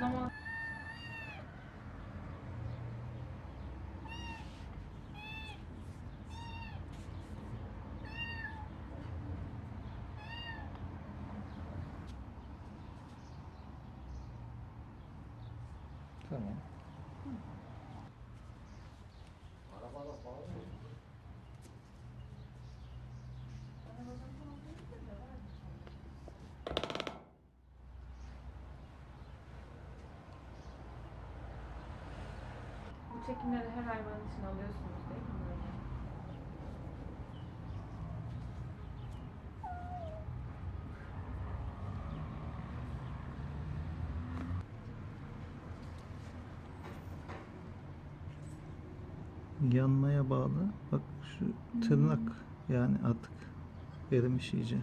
そうね。Bu çekimleri her hayvan için alıyorsunuz değil mi? böyle? Yanmaya bağlı. Bak şu tırnak yani artık erimiş iyice.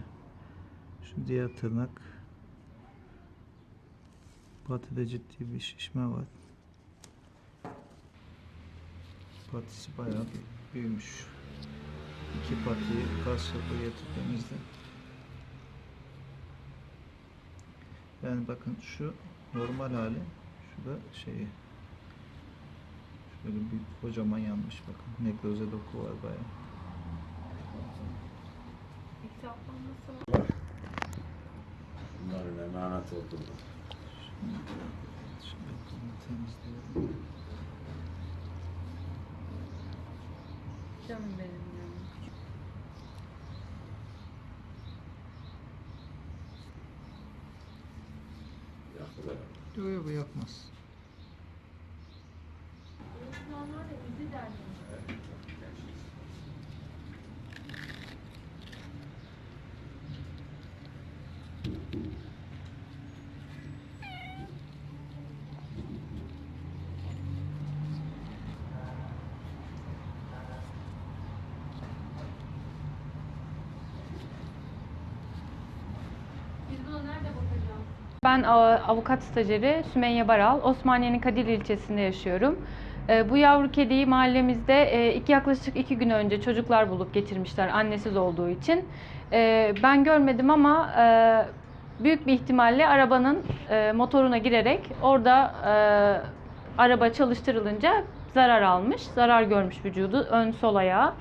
Şu diğer tırnak. Patide ciddi bir şişme var. Patisi bayağı bir büyümüş. İki patiyi karşılıklı getirdiğimizde. Yani bakın şu normal hali. Şu da şeyi. Şöyle bir kocaman yanmış bakın. Nekroze doku var bayağı. Bunların emanet olduğunu. Şimdi bunu Canım benim ya. Yaktılar. Yok yok bu yapmaz. Normalde bizi derdim. Ben avukat stajyeri Sümeyye Baral. Osmaniye'nin Kadir ilçesinde yaşıyorum. E, Bu yavru kediyi mahallemizde e, iki yaklaşık iki gün önce çocuklar bulup getirmişler annesiz olduğu için. E, Ben görmedim ama büyük bir ihtimalle arabanın motoruna girerek orada araba çalıştırılınca zarar almış, zarar görmüş vücudu, ön sol ayağı.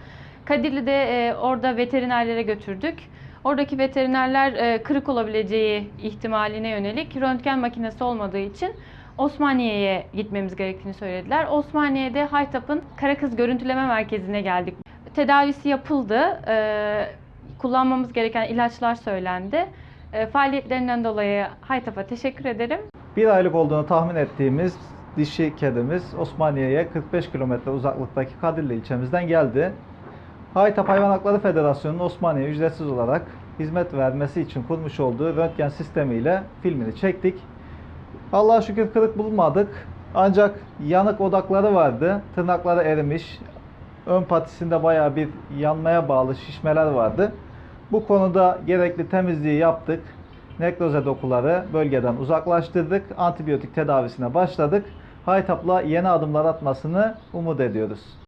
Kadirli'de orada veterinerlere götürdük. Oradaki veterinerler e, kırık olabileceği ihtimaline yönelik röntgen makinesi olmadığı için Osmaniye'ye gitmemiz gerektiğini söylediler. Osmaniye'de Haytap'ın Karakız Görüntüleme Merkezi'ne geldik. Tedavisi yapıldı. E, kullanmamız gereken ilaçlar söylendi. E, faaliyetlerinden dolayı Haytap'a teşekkür ederim. Bir aylık olduğunu tahmin ettiğimiz dişi kedimiz Osmaniye'ye 45 kilometre uzaklıktaki Kadirli ilçemizden geldi. Haytap Hayvan Hakları Federasyonu'nun Osmaniye ücretsiz olarak hizmet vermesi için kurmuş olduğu röntgen sistemiyle filmini çektik. Allah'a şükür kırık bulmadık. Ancak yanık odakları vardı. Tırnakları erimiş. Ön patisinde bayağı bir yanmaya bağlı şişmeler vardı. Bu konuda gerekli temizliği yaptık. Nekroze dokuları bölgeden uzaklaştırdık. Antibiyotik tedavisine başladık. Haytap'la yeni adımlar atmasını umut ediyoruz.